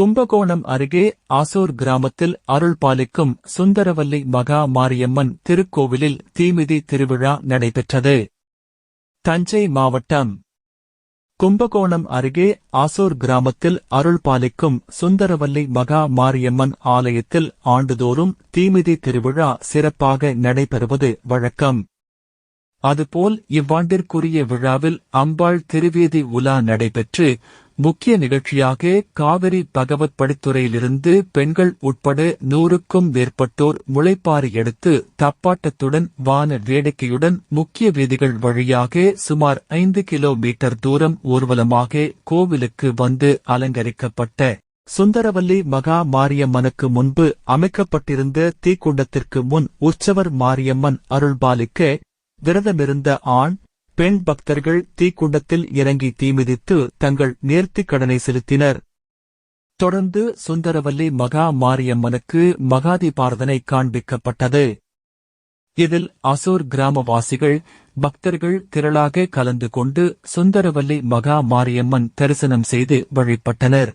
கும்பகோணம் அருகே ஆசூர் கிராமத்தில் அருள் பாலிக்கும் சுந்தரவல்லி மகா மாரியம்மன் திருக்கோவிலில் தீமிதி திருவிழா நடைபெற்றது. தஞ்சை மாவட்டம் கும்பகோணம் அருகே ஆசூர் கிராமத்தில் அருள் பாலிக்கும் சுந்தரவல்லி மகா மாரியம்மன் ஆலயத்தில் ஆண்டுதோறும் தீமிதி திருவிழா சிறப்பாக நடைபெறுவது வழக்கம். அதுபோல் இவ்வாண்டிற்குரிய விழாவில் அம்பாள் திருவீதி உலா நடைபெற்று முக்கிய நிகழ்ச்சியாக காவிரி பகவத் படித்துறையிலிருந்து பெண்கள் உட்பட நூறுக்கும் மேற்பட்டோர் முளைப்பாறு எடுத்து தப்பாட்டத்துடன் வான வேடிக்கையுடன் முக்கிய வீதிகள் வழியாக சுமார் ஐந்து கிலோமீட்டர் தூரம் ஊர்வலமாக கோவிலுக்கு வந்து அலங்கரிக்கப்பட்ட சுந்தரவல்லி மகா மாரியம்மனுக்கு முன்பு அமைக்கப்பட்டிருந்த தீக்குண்டத்திற்கு முன் உற்சவர் மாரியம்மன் அருள்பாலிக்க விரதமிருந்த ஆண் பெண் பக்தர்கள் தீக்குண்டத்தில் இறங்கி தீமிதித்து தங்கள் நேர்த்திக் கடனை செலுத்தினர். தொடர்ந்து சுந்தரவல்லி மகா மாரியம்மனுக்கு மகாதிபாரதனை காண்பிக்கப்பட்டது. இதில் அசூர் கிராமவாசிகள் பக்தர்கள் திரளாக கலந்து கொண்டு சுந்தரவல்லி மகா மாரியம்மன் தரிசனம் செய்து வழிபட்டனர்.